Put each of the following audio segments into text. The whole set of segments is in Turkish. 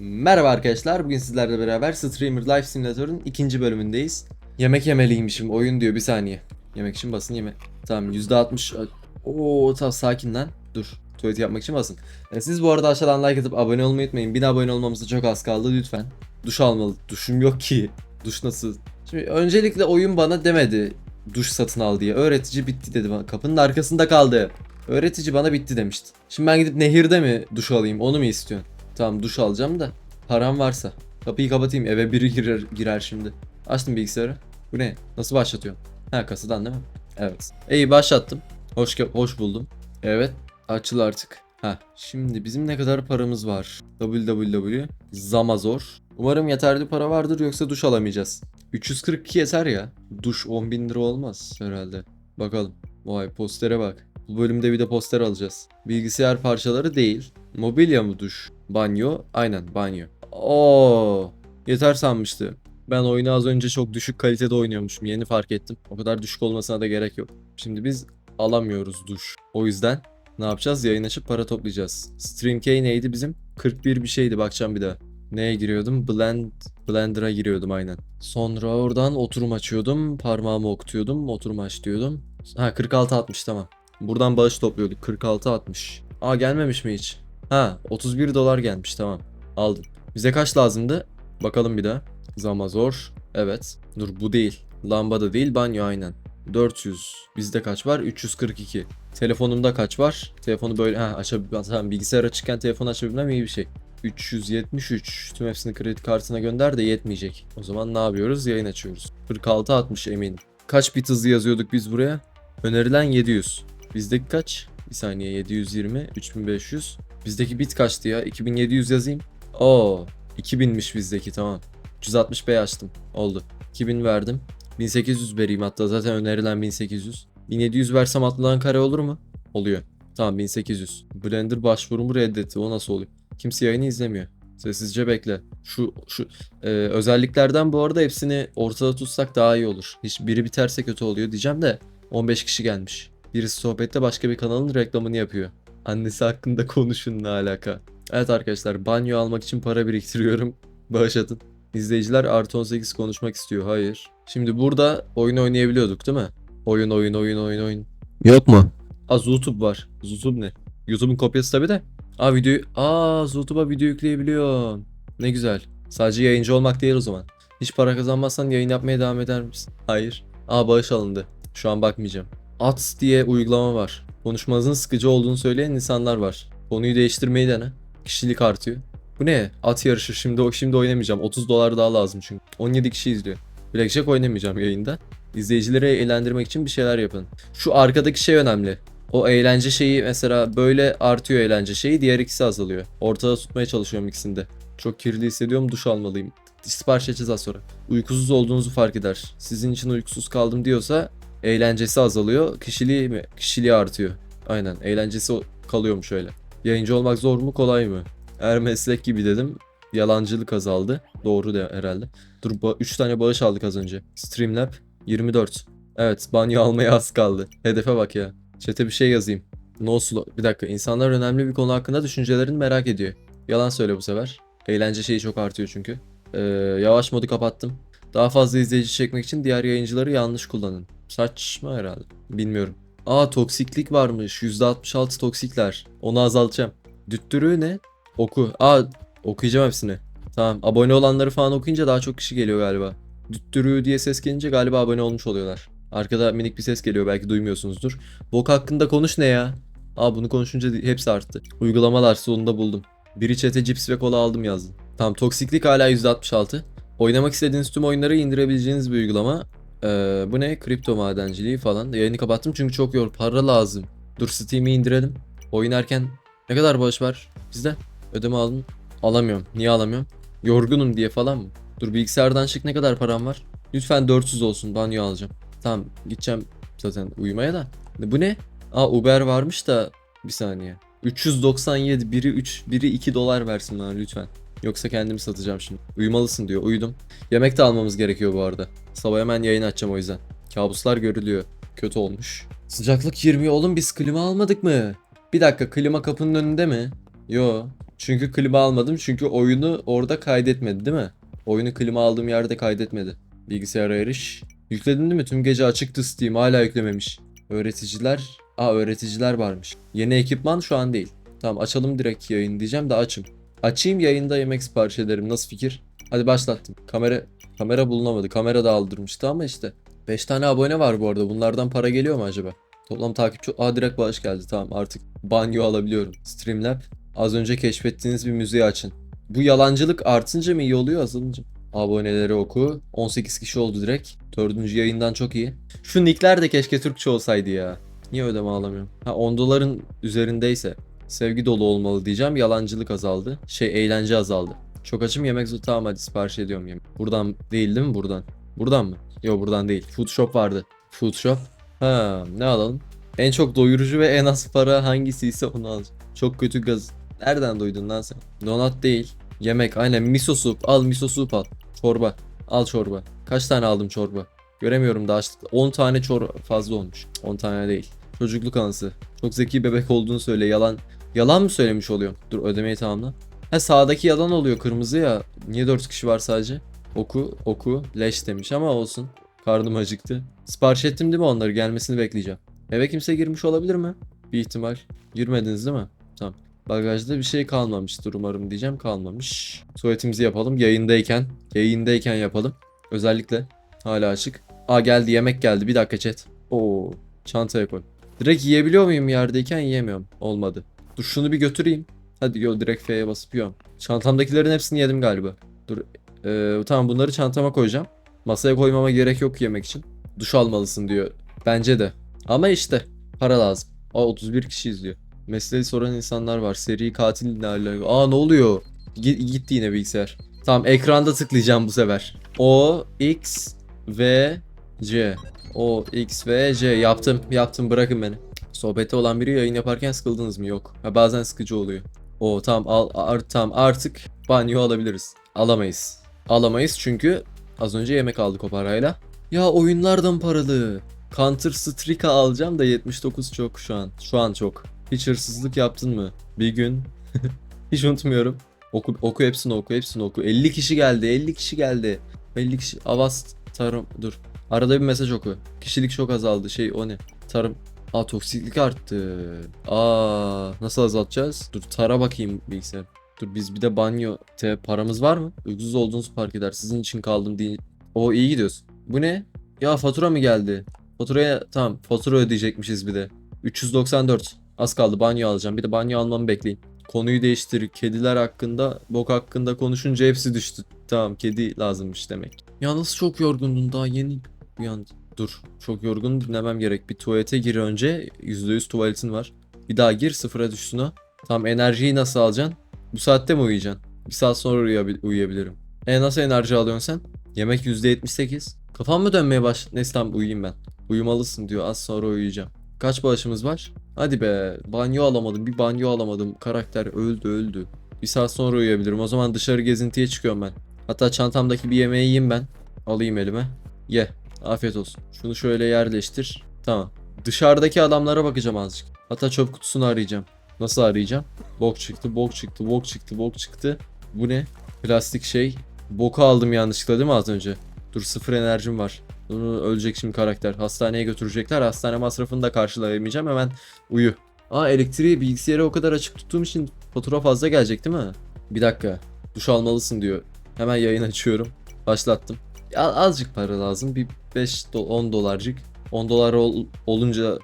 Merhaba arkadaşlar. Bugün sizlerle beraber Streamer Life Simulator'ın ikinci bölümündeyiz. Yemek yemeliymişim. Oyun diyor bir saniye. Yemek için basın yeme. Tamam %60. Oo tamam sakin lan. Dur. Tuvalet yapmak için basın. E, siz bu arada aşağıdan like atıp abone olmayı unutmayın. 1000 abone olmamıza çok az kaldı lütfen. Duş almalı. Duşum yok ki. Duş nasıl? Şimdi öncelikle oyun bana demedi duş satın al diye. Öğretici bitti dedi bana. Kapının arkasında kaldı. Öğretici bana bitti demişti. Şimdi ben gidip nehirde mi duş alayım onu mu istiyorsun? Tamam duş alacağım da param varsa. Kapıyı kapatayım eve biri girer, girer şimdi. Açtım bilgisayarı. Bu ne? Nasıl başlatıyorum? Ha kasadan değil mi? Evet. İyi başlattım. Hoş hoş buldum. Evet. Açıl artık. Ha şimdi bizim ne kadar paramız var? www Zamazor. Umarım yeterli para vardır yoksa duş alamayacağız. 342 yeter ya. Duş 10 bin lira olmaz herhalde. Bakalım. Vay postere bak. Bu bölümde bir de poster alacağız. Bilgisayar parçaları değil. Mobilya mı duş? Banyo. Aynen banyo. Oo, yeter sanmıştım. Ben oyunu az önce çok düşük kalitede oynuyormuşum. Yeni fark ettim. O kadar düşük olmasına da gerek yok. Şimdi biz alamıyoruz duş. O yüzden ne yapacağız? Yayın açıp para toplayacağız. Stream key neydi bizim? 41 bir şeydi. Bakacağım bir daha. Neye giriyordum? Blend Blender'a giriyordum aynen. Sonra oradan oturum açıyordum. Parmağımı okutuyordum. Oturum aç diyordum. Ha 46 60 tamam. Buradan bağış topluyorduk. 46 60. Aa gelmemiş mi hiç? Ha 31 dolar gelmiş tamam. Aldım. Bize kaç lazımdı? Bakalım bir daha. Zamazor. Evet. Dur bu değil. Lamba da değil banyo aynen. 400. Bizde kaç var? 342. Telefonumda kaç var? Telefonu böyle ha açabilmem. Tamam bilgisayar açıkken telefonu açabilmem iyi bir şey. 373. Tüm hepsini kredi kartına gönder de yetmeyecek. O zaman ne yapıyoruz? Yayın açıyoruz. 46 60 eminim. Kaç bit hızı yazıyorduk biz buraya? Önerilen 700. Bizdeki kaç? Bir saniye 720 3500. Bizdeki bit kaçtı ya? 2700 yazayım. Oo 2000'miş bizdeki tamam. 360p açtım. Oldu. 2000 verdim. 1800 vereyim hatta zaten önerilen 1800. 1700 versem atlanan kare olur mu? Oluyor. Tamam 1800. Blender başvurumu reddetti. O nasıl oluyor? Kimse yayını izlemiyor. Sessizce bekle. Şu şu e, özelliklerden bu arada hepsini ortada tutsak daha iyi olur. Hiç biri biterse kötü oluyor diyeceğim de 15 kişi gelmiş. Birisi sohbette başka bir kanalın reklamını yapıyor. Annesi hakkında konuşun ne alaka. Evet arkadaşlar banyo almak için para biriktiriyorum. Bağış atın. İzleyiciler artı 18 konuşmak istiyor. Hayır. Şimdi burada oyun oynayabiliyorduk değil mi? Oyun oyun oyun oyun oyun. Yok mu? Aa YouTube var. YouTube ne? YouTube'un kopyası tabi de. Aa videoyu... Aa YouTube'a video yükleyebiliyorum. Ne güzel. Sadece yayıncı olmak değil o zaman. Hiç para kazanmazsan yayın yapmaya devam eder misin? Hayır. Aa bağış alındı. Şu an bakmayacağım. Ads diye uygulama var. Konuşmanızın sıkıcı olduğunu söyleyen insanlar var. Konuyu değiştirmeyi dene. Kişilik artıyor. Bu ne? At yarışı. Şimdi şimdi oynamayacağım. 30 dolar daha lazım çünkü. 17 kişi izliyor. Blackjack oynamayacağım yayında. İzleyicileri eğlendirmek için bir şeyler yapın. Şu arkadaki şey önemli. O eğlence şeyi mesela böyle artıyor eğlence şeyi diğer ikisi azalıyor. Ortada tutmaya çalışıyorum ikisinde. Çok kirli hissediyorum duş almalıyım. Sipariş edeceğiz az sonra. Uykusuz olduğunuzu fark eder. Sizin için uykusuz kaldım diyorsa eğlencesi azalıyor. Kişiliği mi? Kişiliği artıyor. Aynen eğlencesi kalıyormuş öyle. Yayıncı olmak zor mu kolay mı? Eğer meslek gibi dedim. Yalancılık azaldı. Doğru da herhalde. Dur 3 tane bağış aldık az önce. Streamlab 24. Evet banyo almaya az kaldı. Hedefe bak ya. Chat'e bir şey yazayım. No slow. Bir dakika. İnsanlar önemli bir konu hakkında düşüncelerini merak ediyor. Yalan söyle bu sefer. Eğlence şeyi çok artıyor çünkü. Ee, yavaş modu kapattım. Daha fazla izleyici çekmek için diğer yayıncıları yanlış kullanın. Saçma herhalde. Bilmiyorum. Aa toksiklik varmış. %66 toksikler. Onu azaltacağım. Düttürü ne? Oku. Aa okuyacağım hepsini. Tamam. Abone olanları falan okuyunca daha çok kişi geliyor galiba. Düttürü diye ses gelince galiba abone olmuş oluyorlar. Arkada minik bir ses geliyor belki duymuyorsunuzdur. Bok hakkında konuş ne ya? Aa bunu konuşunca hepsi arttı. Uygulamalar sonunda buldum. Biri chat'e cips ve kola aldım yazdım. Tamam toksiklik hala %66. Oynamak istediğiniz tüm oyunları indirebileceğiniz bir uygulama. Ee, bu ne? Kripto madenciliği falan. Yayını kapattım çünkü çok yor. Para lazım. Dur Steam'i indirelim. Oynarken ne kadar bağış var bizde? Ödeme aldım. Alamıyorum. Niye alamıyorum? Yorgunum diye falan mı? Dur bilgisayardan çık ne kadar param var? Lütfen 400 olsun banyo alacağım. Tamam gideceğim zaten uyumaya da. Bu ne? Aa Uber varmış da bir saniye. 397 biri 3 biri 2 dolar versin bana lütfen. Yoksa kendimi satacağım şimdi. Uyumalısın diyor. Uyudum. Yemek de almamız gerekiyor bu arada. Sabah hemen yayın açacağım o yüzden. Kabuslar görülüyor. Kötü olmuş. Sıcaklık 20 oğlum biz klima almadık mı? Bir dakika klima kapının önünde mi? Yo. Çünkü klima almadım. Çünkü oyunu orada kaydetmedi değil mi? Oyunu klima aldığım yerde kaydetmedi. Bilgisayara eriş. Yükledin değil mi? Tüm gece açıktı Steam. Hala yüklememiş. Öğreticiler. Aa öğreticiler varmış. Yeni ekipman şu an değil. Tamam açalım direkt yayın diyeceğim de açım. Açayım yayında yemek sipariş ederim. Nasıl fikir? Hadi başlattım. Kamera kamera bulunamadı. Kamera da aldırmıştı ama işte. 5 tane abone var bu arada. Bunlardan para geliyor mu acaba? Toplam takipçi... Aa direkt bağış geldi. Tamam artık banyo alabiliyorum. Streamlab. Az önce keşfettiğiniz bir müziği açın. Bu yalancılık artınca mı iyi oluyor azalınca? Aboneleri oku. 18 kişi oldu direkt. Dördüncü yayından çok iyi. Şu nickler de keşke Türkçe olsaydı ya. Niye ödeme alamıyorum? Ha 10 doların üzerindeyse sevgi dolu olmalı diyeceğim. Yalancılık azaldı. Şey eğlence azaldı. Çok açım yemek zor. Tamam hadi sipariş ediyorum yemek. Buradan değil değil mi buradan? Buradan mı? Yok buradan değil. Food shop vardı. Food shop. Ha ne alalım? En çok doyurucu ve en az para hangisiyse onu alacağım. Çok kötü gaz. Nereden duydun lan sen? Donat değil. Yemek aynen miso soup. Al miso soup al. Çorba. Al çorba. Kaç tane aldım çorba? Göremiyorum daha açlıkla. 10 tane çor fazla olmuş. 10 tane değil. Çocukluk anısı. Çok zeki bebek olduğunu söyle. Yalan yalan mı söylemiş oluyorum? Dur ödemeyi tamamla. Ha sağdaki yalan oluyor kırmızı ya. Niye 4 kişi var sadece? Oku oku leş demiş ama olsun. Karnım acıktı. Sipariş ettim değil mi onları? Gelmesini bekleyeceğim. Eve kimse girmiş olabilir mi? Bir ihtimal. Girmediniz değil mi? Tamam. Bagajda bir şey kalmamıştır umarım diyeceğim. Kalmamış. Tuvaletimizi yapalım. Yayındayken. Yayındayken yapalım. Özellikle. Hala açık. Aa geldi yemek geldi. Bir dakika chat. Oo. Çantaya koy. Direkt yiyebiliyor muyum yerdeyken yiyemiyorum. Olmadı. Dur şunu bir götüreyim. Hadi yo direkt F'ye basıp yiyorum. Çantamdakilerin hepsini yedim galiba. Dur. Ee, tamam bunları çantama koyacağım. Masaya koymama gerek yok yemek için. Duş almalısın diyor. Bence de. Ama işte para lazım. Aa 31 kişi izliyor. Mesleği soran insanlar var. Seri katil ne alaka? Aa ne oluyor? Gi- gitti yine bilgisayar. Tamam ekranda tıklayacağım bu sefer. O X V C. O X V C yaptım. Yaptım bırakın beni. Sohbette olan biri yayın yaparken sıkıldınız mı? Yok. Ha, bazen sıkıcı oluyor. O tamam al ar, tamam artık banyo alabiliriz. Alamayız. Alamayız çünkü az önce yemek aldık o parayla. Ya oyunlardan paralı. Counter Strike alacağım da 79 çok şu an. Şu an çok. Hiç hırsızlık yaptın mı? Bir gün. Hiç unutmuyorum. Oku, oku hepsini oku hepsini oku. 50 kişi geldi 50 kişi geldi. 50 kişi. Avast tarım dur. Arada bir mesaj oku. Kişilik çok azaldı şey o ne? Tarım. Aa toksiklik arttı. Aa nasıl azaltacağız? Dur tara bakayım bilgisayar. Dur biz bir de banyo te paramız var mı? Ucuz olduğunuzu fark eder. Sizin için kaldım diye. O iyi gidiyorsun. Bu ne? Ya fatura mı geldi? Faturaya tamam fatura ödeyecekmişiz bir de. 394. Az kaldı banyo alacağım. Bir de banyo almamı bekleyin. Konuyu değiştir. Kediler hakkında, bok hakkında konuşunca hepsi düştü. Tamam kedi lazımmış demek. Ya nasıl çok yorgundun daha yeni uyandı. Dur çok yorgun dinlemem gerek. Bir tuvalete gir önce. %100 tuvaletin var. Bir daha gir sıfıra düşsün o. Tamam enerjiyi nasıl alacaksın? Bu saatte mi uyuyacaksın? Bir saat sonra uyuyabil- uyuyabilirim. E nasıl enerji alıyorsun sen? Yemek %78. Kafam mı dönmeye baş... Neyse tamam uyuyayım ben. Uyumalısın diyor az sonra uyuyacağım. Kaç bağışımız var? Hadi be banyo alamadım bir banyo alamadım. Karakter öldü öldü. Bir saat sonra uyuyabilirim. O zaman dışarı gezintiye çıkıyorum ben. Hatta çantamdaki bir yemeği yiyeyim ben. Alayım elime. Ye. Afiyet olsun. Şunu şöyle yerleştir. Tamam. Dışarıdaki adamlara bakacağım azıcık. Hatta çöp kutusunu arayacağım. Nasıl arayacağım? Bok çıktı, bok çıktı, bok çıktı, bok çıktı. Bu ne? Plastik şey. Boku aldım yanlışlıkla değil mi az önce? Dur sıfır enerjim var. Bunu ölecek şimdi karakter. Hastaneye götürecekler. Hastane masrafını da karşılayamayacağım. Hemen uyu. Aa elektriği bilgisayarı o kadar açık tuttuğum için fatura fazla gelecek değil mi? Bir dakika. Duş almalısın diyor. Hemen yayın açıyorum. Başlattım. Azıcık para lazım. Bir 5 do 10 dolarcık. 10 dolar ol- olunca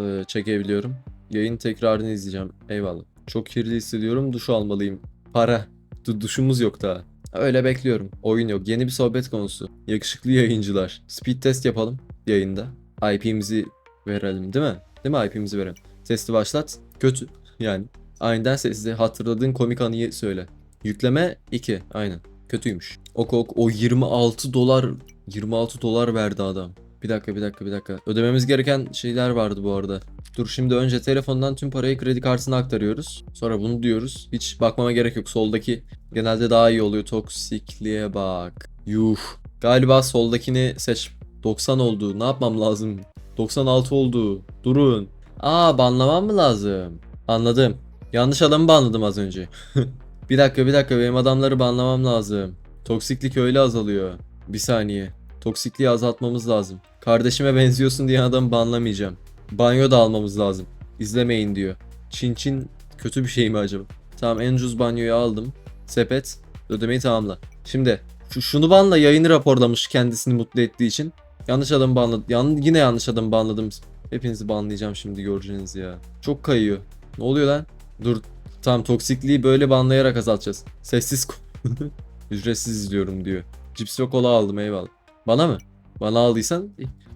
e, çekebiliyorum. Yayın tekrarını izleyeceğim. Eyvallah. Çok kirli hissediyorum. Duş almalıyım. Para. Du- duşumuz yok daha. Öyle bekliyorum. Oyun yok. Yeni bir sohbet konusu. Yakışıklı yayıncılar. Speed test yapalım yayında. IP'mizi verelim değil mi? Değil mi IP'mizi verelim. Testi başlat. Kötü. Yani. Aniden sesli hatırladığın komik anıyı söyle. Yükleme 2. Aynen. Kötüymüş. Ok ok o 26 dolar 26 dolar verdi adam. Bir dakika bir dakika bir dakika. Ödememiz gereken şeyler vardı bu arada. Dur şimdi önce telefondan tüm parayı kredi kartına aktarıyoruz. Sonra bunu diyoruz. Hiç bakmama gerek yok. Soldaki genelde daha iyi oluyor. Toksikliğe bak. Yuh. Galiba soldakini seç. 90 oldu. Ne yapmam lazım? 96 oldu. Durun. Aa banlamam mı lazım? Anladım. Yanlış adamı banladım az önce. bir dakika bir dakika benim adamları banlamam lazım. Toksiklik öyle azalıyor. Bir saniye. Toksikliği azaltmamız lazım. Kardeşime benziyorsun diye adamı banlamayacağım. Banyo da almamız lazım. İzlemeyin diyor. Çin Çin kötü bir şey mi acaba? Tamam en ucuz banyoyu aldım. Sepet. Ödemeyi tamamla. Şimdi şu, şunu banla yayını raporlamış kendisini mutlu ettiği için. Yanlış adam banladım. Yan, yine yanlış adam banladım. Hepinizi banlayacağım şimdi göreceğiniz ya. Çok kayıyor. Ne oluyor lan? Dur. Tamam toksikliği böyle banlayarak azaltacağız. Sessiz Ücretsiz izliyorum diyor. Cips ve kola aldım eyvallah. Bana mı? Bana aldıysan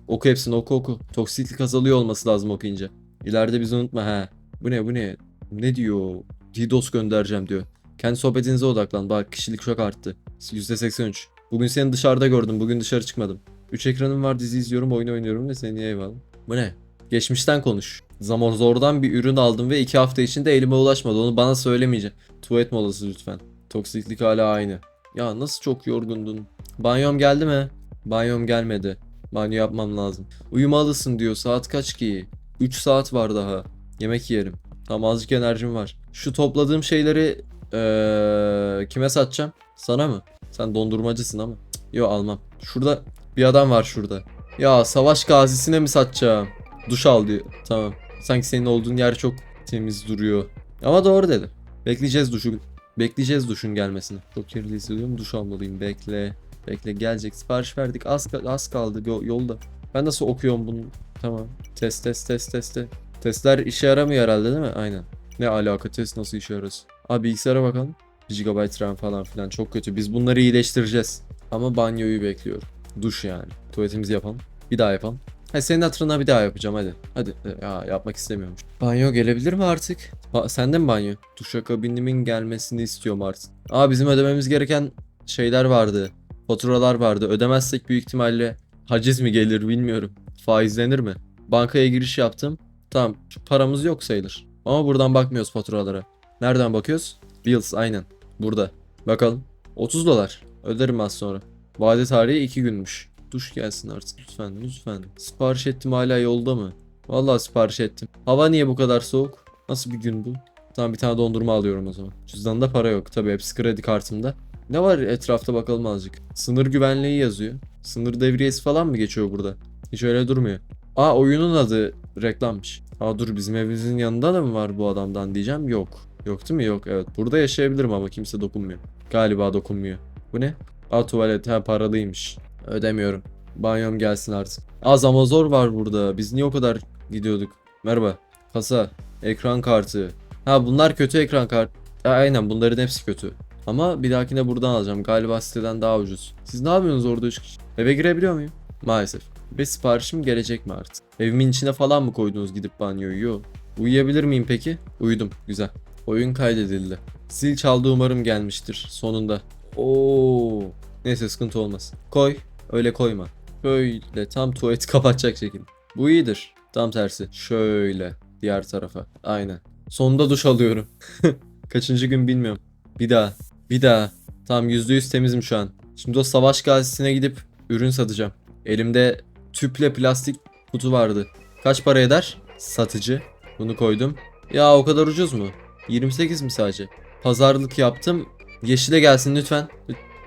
oku hepsini oku oku. Toksiklik azalıyor olması lazım okuyunca. İleride bizi unutma ha. Bu ne bu ne? Ne diyor? DDoS göndereceğim diyor. Kendi sohbetinize odaklan. Bak kişilik çok arttı. %83. Bugün seni dışarıda gördüm. Bugün dışarı çıkmadım. 3 ekranım var dizi izliyorum oyun oynuyorum ve seni eyvallah. Bu ne? Geçmişten konuş. Zaman zordan bir ürün aldım ve 2 hafta içinde elime ulaşmadı. Onu bana söylemeyeceksin. Tuvalet molası lütfen. Toksiklik hala aynı. Ya nasıl çok yorgundun. Banyom geldi mi? Banyom gelmedi. Banyo yapmam lazım. Uyumalısın diyor. Saat kaç ki? 3 saat var daha. Yemek yerim. Tamam azıcık enerjim var. Şu topladığım şeyleri eee, kime satacağım? Sana mı? Sen dondurmacısın ama. Yo almam. Şurada bir adam var şurada. Ya savaş gazisine mi satacağım? Duş al diyor. Tamam. Sanki senin olduğun yer çok temiz duruyor. Ama doğru dedi. Bekleyeceğiz duşun. Bekleyeceğiz duşun gelmesini. Çok kirli hissediyorum. Duş almalıyım. Bekle. Bekle gelecek. Sipariş verdik. Az, az kaldı yo- yolda. Ben nasıl okuyorum bunu? Tamam. Test test test. test. Testler işe yaramıyor herhalde değil mi? Aynen. Ne alaka test nasıl işe yarasın? Abi bilgisayara bakalım. 1 GB RAM falan filan çok kötü. Biz bunları iyileştireceğiz. Ama banyoyu bekliyorum. Duş yani. Tuvaletimizi yapalım. Bir daha yapalım. Ha senin hatırına bir daha yapacağım hadi. Hadi. Ya yapmak istemiyorum. Banyo gelebilir mi artık? Ba- sende mi banyo? Duşakabinimin gelmesini istiyorum artık. Aa bizim ödememiz gereken şeyler vardı. Faturalar vardı. Ödemezsek büyük ihtimalle haciz mi gelir bilmiyorum. Faizlenir mi? Bankaya giriş yaptım. Tamam paramız yok sayılır. Ama buradan bakmıyoruz faturalara. Nereden bakıyoruz? Bills aynen. Burada. Bakalım. 30 dolar. Öderim az sonra. Vade tarihi 2 günmüş. Duş gelsin artık lütfen lütfen. Sipariş ettim hala yolda mı? Vallahi sipariş ettim. Hava niye bu kadar soğuk? Nasıl bir gün bu? Tamam bir tane dondurma alıyorum o zaman. Cüzdanında para yok. Tabii hepsi kredi kartımda. Ne var etrafta bakalım azıcık. Sınır güvenliği yazıyor. Sınır devriyesi falan mı geçiyor burada? Hiç öyle durmuyor. Aa oyunun adı reklammış. Aa dur bizim evimizin yanında da mı var bu adamdan diyeceğim. Yok. Yok değil mi? Yok evet. Burada yaşayabilirim ama kimse dokunmuyor. Galiba dokunmuyor. Bu ne? Aa tuvalet ha paralıymış. Ödemiyorum. Banyom gelsin artık. Aa Zamazor var burada. Biz niye o kadar gidiyorduk? Merhaba. Kasa. Ekran kartı. Ha bunlar kötü ekran kart. Ha, aynen bunların hepsi kötü. Ama bir dahakine buradan alacağım. Galiba siteden daha ucuz. Siz ne yapıyorsunuz orada üç kişi? Eve girebiliyor muyum? Maalesef. Ve siparişim gelecek mi artık? Evimin içine falan mı koydunuz gidip banyoyu? Yok. Uyuyabilir miyim peki? Uyudum. Güzel. Oyun kaydedildi. Zil çaldı umarım gelmiştir. Sonunda. Oo. Neyse sıkıntı olmaz. Koy. Öyle koyma. Böyle tam tuvaleti kapatacak şekilde. Bu iyidir. Tam tersi. Şöyle. Diğer tarafa. Aynen. Sonunda duş alıyorum. Kaçıncı gün bilmiyorum. Bir daha. Bir daha. Tamam %100 temizim şu an. Şimdi o savaş gazisine gidip ürün satacağım. Elimde tüple plastik kutu vardı. Kaç para eder? Satıcı. Bunu koydum. Ya o kadar ucuz mu? 28 mi sadece? Pazarlık yaptım. Yeşile gelsin lütfen.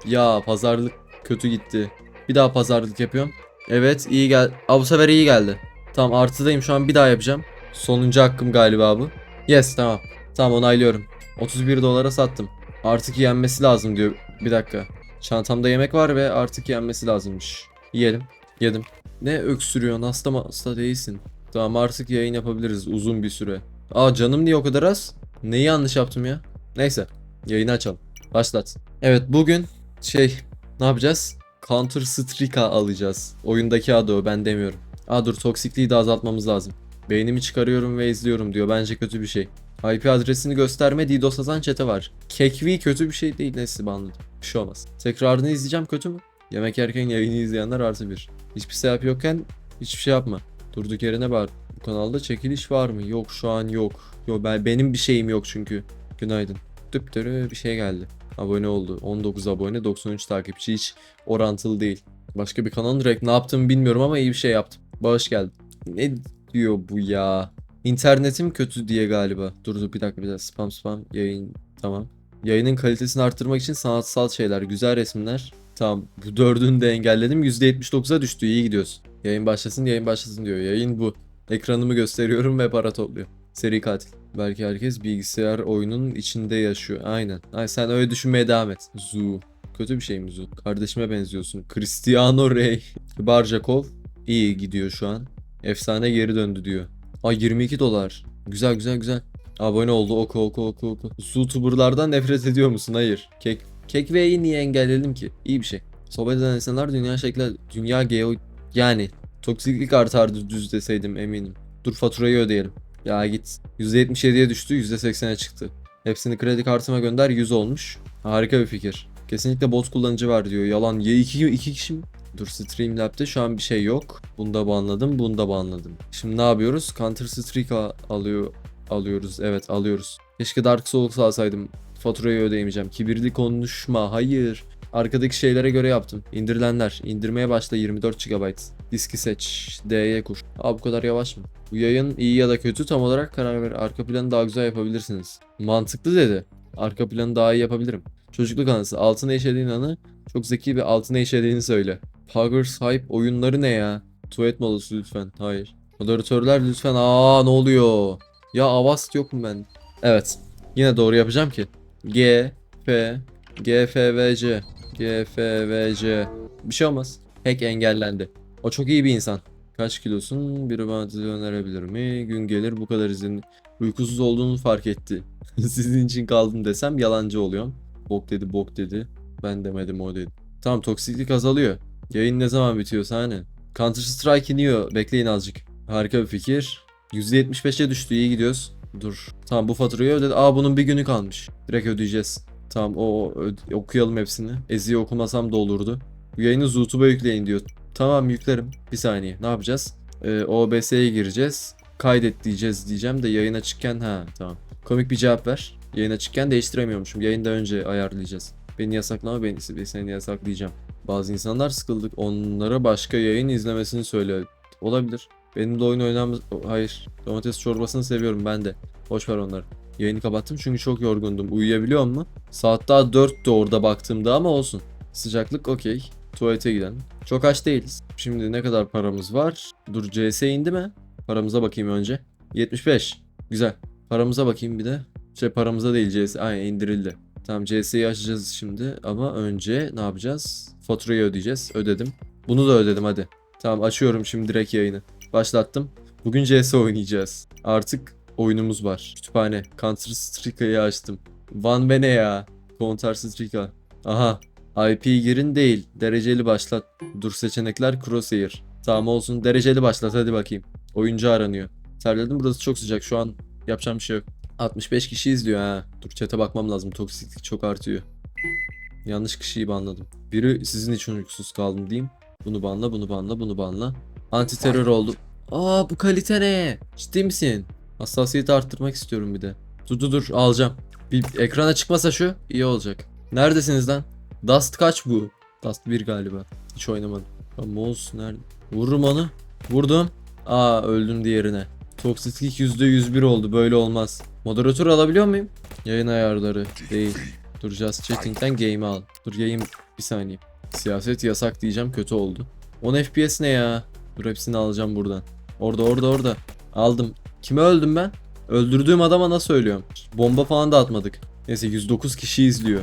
Ya pazarlık kötü gitti. Bir daha pazarlık yapıyorum. Evet iyi gel. Aa, bu sefer iyi geldi. Tamam artıdayım şu an bir daha yapacağım. Sonuncu hakkım galiba bu. Yes tamam. Tamam onaylıyorum. 31 dolara sattım. Artık yenmesi lazım diyor. Bir dakika. Çantamda yemek var ve artık yenmesi lazımmış. Yiyelim. Yedim. Ne öksürüyorsun hasta hasta değilsin. Tamam artık yayın yapabiliriz uzun bir süre. Aa canım niye o kadar az? Neyi yanlış yaptım ya? Neyse. Yayını açalım. Başlat. Evet bugün şey ne yapacağız? Counter Strike alacağız. Oyundaki adı o ben demiyorum. Aa dur toksikliği de azaltmamız lazım. Beynimi çıkarıyorum ve izliyorum diyor. Bence kötü bir şey. IP adresini gösterme DDoS atan çete var. Kekvi kötü bir şey değil. Neyse banladım. Bir şey olmaz. Tekrarını izleyeceğim kötü mü? Yemek yerken yayını izleyenler artı bir. Hiçbir sebep yokken hiçbir şey yapma. Durduk yerine bağır. Bu kanalda çekiliş var mı? Yok şu an yok. Yok ben benim bir şeyim yok çünkü. Günaydın. Düptürü bir şey geldi. Abone oldu. 19 abone 93 takipçi hiç orantılı değil. Başka bir kanalın direkt ne yaptığımı bilmiyorum ama iyi bir şey yaptım. Bağış geldi. Ne diyor bu ya? İnternetim kötü diye galiba. Dur dur bir dakika bir dakika. Spam spam yayın tamam. Yayının kalitesini arttırmak için sanatsal şeyler, güzel resimler. Tamam bu dördünü de engelledim. %79'a düştü. İyi gidiyoruz. Yayın başlasın yayın başlasın diyor. Yayın bu. Ekranımı gösteriyorum ve para topluyor. Seri katil. Belki herkes bilgisayar oyunun içinde yaşıyor. Aynen. Ay sen öyle düşünmeye devam et. Zu. Kötü bir şey mi Zu? Kardeşime benziyorsun. Cristiano Rey. Barjakov. iyi gidiyor şu an. Efsane geri döndü diyor. Ay 22 dolar. Güzel güzel güzel. Abone oldu oku oku oku oku. YouTuber'lardan nefret ediyor musun? Hayır. Kek Kek V'yi niye engelledim ki? İyi bir şey. Sohbet eden insanlar dünya şekli dünya geo yani toksiklik artardı düz deseydim eminim. Dur faturayı ödeyelim. Ya git. %77'ye düştü %80'e çıktı. Hepsini kredi kartıma gönder 100 olmuş. Harika bir fikir. Kesinlikle bot kullanıcı var diyor. Yalan. Ya iki, iki kişi mi? Dur Streamlab'de şu an bir şey yok. Bunda banladım, bunda banladım. Şimdi ne yapıyoruz? Counter Strike alıyor alıyoruz. Evet, alıyoruz. Keşke Dark Souls alsaydım. Faturayı ödeyemeyeceğim. Kibirli konuşma. Hayır. Arkadaki şeylere göre yaptım. İndirilenler. İndirmeye başla 24 GB. Diski seç. D'ye kur. Abi bu kadar yavaş mı? Bu yayın iyi ya da kötü tam olarak karar ver. Arka planı daha güzel yapabilirsiniz. Mantıklı dedi. Arka planı daha iyi yapabilirim. Çocukluk anısı. Altına işlediğin anı çok zeki bir altına işlediğini söyle. Poggers Hype oyunları ne ya? Tuvalet molası lütfen. Hayır. Moderatörler lütfen. Aa ne oluyor? Ya Avast yok mu ben? Evet. Yine doğru yapacağım ki. G, F, G, F, V, C. G, F, V, C. Bir şey olmaz. Hack engellendi. O çok iyi bir insan. Kaç kilosun? Biri bana dizi önerebilir mi? Gün gelir bu kadar izin. Uykusuz olduğunu fark etti. Sizin için kaldım desem yalancı oluyorum. Bok dedi bok dedi. Ben demedim o dedi. Tamam toksiklik azalıyor. Yayın ne zaman bitiyor sahne? Counter Strike iniyor. Bekleyin azıcık. Harika bir fikir. %75'e düştü. iyi gidiyoruz. Dur. Tamam bu faturayı ödedi. Aa bunun bir günü kalmış. Direkt ödeyeceğiz. Tamam o ö- okuyalım hepsini. Ezi'yi okumasam da olurdu. Bu yayını YouTube'a yükleyin diyor. Tamam yüklerim. Bir saniye. Ne yapacağız? Ee, OBS'ye gireceğiz. Kaydet diyeceğiz diyeceğim de yayın açıkken ha tamam. Komik bir cevap ver. Yayın açıkken değiştiremiyormuşum. Yayında önce ayarlayacağız. Beni yasaklama beni seni yasaklayacağım. Bazı insanlar sıkıldık. Onlara başka yayın izlemesini söyle. Olabilir. Benim de oyun oynamaz... Hayır. Domates çorbasını seviyorum ben de. Boş ver onları. Yayını kapattım çünkü çok yorgundum. Uyuyabiliyor mu? Saat daha 4'tü orada baktığımda ama olsun. Sıcaklık okey. Tuvalete gidelim. Çok aç değiliz. Şimdi ne kadar paramız var? Dur CS indi mi? Paramıza bakayım önce. 75. Güzel. Paramıza bakayım bir de. Şey paramıza değil CS. Aynen indirildi. Tamam CS'yi açacağız şimdi ama önce ne yapacağız? Faturayı ödeyeceğiz. Ödedim. Bunu da ödedim hadi. Tamam açıyorum şimdi direkt yayını. Başlattım. Bugün CS oynayacağız. Artık oyunumuz var. Kütüphane. Counter Strike'ı açtım. Van ve ne ya? Counter Strike. Aha. IP girin değil. Dereceli başlat. Dur seçenekler Crosshair. Tamam olsun. Dereceli başlat hadi bakayım. Oyuncu aranıyor. Terledim burası çok sıcak şu an. Yapacağım bir şey yok. 65 kişi izliyor ha. Dur chat'e bakmam lazım. Toksiklik çok artıyor. Yanlış kişiyi banladım. Biri sizin için uykusuz kaldım diyeyim. Bunu banla, bunu banla, bunu banla. Anti terör oldu. Aa bu kalite ne? Ciddi misin? Hassasiyeti arttırmak istiyorum bir de. Dur dur dur alacağım. Bir ekrana çıkmasa şu iyi olacak. Neredesiniz lan? Dust kaç bu? Dust 1 galiba. Hiç oynamadım. Lan Mouse nerede? Vururum onu. Vurdum. Aa öldüm diğerine. Toksiklik %101 oldu. Böyle olmaz. Moderatör alabiliyor muyum? Yayın ayarları. Değil. Dur just chatting'den game'i al. Dur yayın bir saniye. Siyaset yasak diyeceğim kötü oldu. 10 FPS ne ya? Dur hepsini alacağım buradan. Orada orada orada. Aldım. Kime öldüm ben? Öldürdüğüm adama nasıl söylüyorum? Bomba falan da atmadık. Neyse 109 kişi izliyor.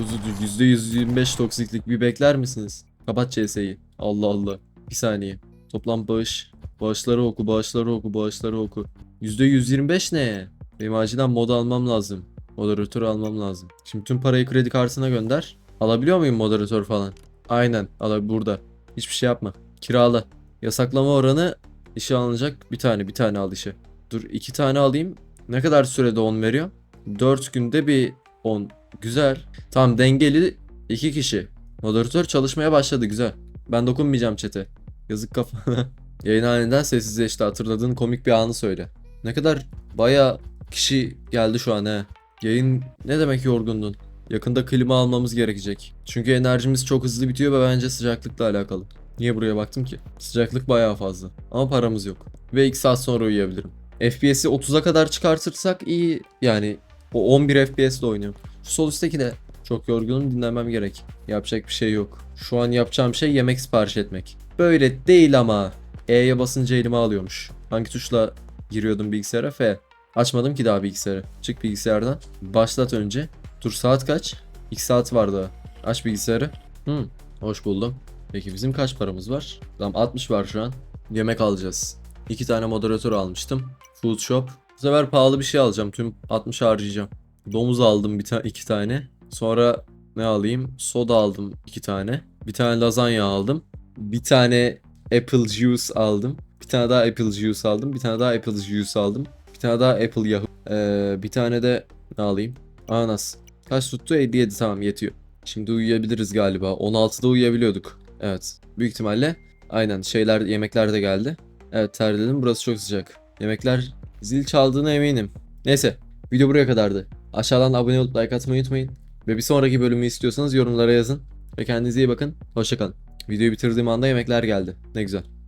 Dur dur dur %125 toksiklik bir bekler misiniz? Kapat CS'yi. Allah Allah. Bir saniye. Toplam bağış. Bağışları oku, bağışları oku, bağışları oku. %125 ne? Benim acilen mod almam lazım. Moderatör almam lazım. Şimdi tüm parayı kredi kartına gönder. Alabiliyor muyum moderatör falan? Aynen. Al burada. Hiçbir şey yapma. Kirala. Yasaklama oranı işe alınacak bir tane bir tane al işe. Dur iki tane alayım. Ne kadar sürede 10 veriyor? 4 günde bir 10. Güzel. Tamam dengeli iki kişi. Moderatör çalışmaya başladı güzel. Ben dokunmayacağım çete. Yazık kafana. Yayın halinden sessizleşti. Hatırladığın komik bir anı söyle. Ne kadar baya kişi geldi şu an he. Yayın ne demek yorgundun? Yakında klima almamız gerekecek. Çünkü enerjimiz çok hızlı bitiyor ve bence sıcaklıkla alakalı. Niye buraya baktım ki? Sıcaklık bayağı fazla. Ama paramız yok. Ve 2 saat sonra uyuyabilirim. FPS'i 30'a kadar çıkartırsak iyi. Yani o 11 FPS'de oynuyorum. Şu sol üstteki de çok yorgunum dinlenmem gerek. Yapacak bir şey yok. Şu an yapacağım şey yemek sipariş etmek. Böyle değil ama. E'ye basınca elime alıyormuş. Hangi tuşla giriyordum bilgisayara? F. Açmadım ki daha bilgisayarı. Çık bilgisayardan. Başlat önce. Dur saat kaç? 2 saat var daha. Aç bilgisayarı. Hı, hoş buldum. Peki bizim kaç paramız var? Tamam 60 var şu an. Yemek alacağız. İki tane moderatör almıştım. Food shop. Bu sefer pahalı bir şey alacağım. Tüm 60 harcayacağım. Domuz aldım bir ta iki tane. Sonra ne alayım? Soda aldım iki tane. Bir tane lazanya aldım. Bir tane apple juice aldım. Bir tane daha apple juice aldım. Bir tane daha apple juice aldım. Bir tane daha apple yahoo. Ee, bir tane de ne alayım? Ananas. Kaç tuttu? 57 tamam yetiyor. Şimdi uyuyabiliriz galiba. 16'da uyuyabiliyorduk. Evet. Büyük ihtimalle aynen şeyler yemekler de geldi. Evet terledim. Burası çok sıcak. Yemekler zil çaldığına eminim. Neyse. Video buraya kadardı. Aşağıdan abone olup like atmayı unutmayın. Ve bir sonraki bölümü istiyorsanız yorumlara yazın. Ve kendinize iyi bakın. Hoşçakalın. Videoyu bitirdiğim anda yemekler geldi. Ne güzel.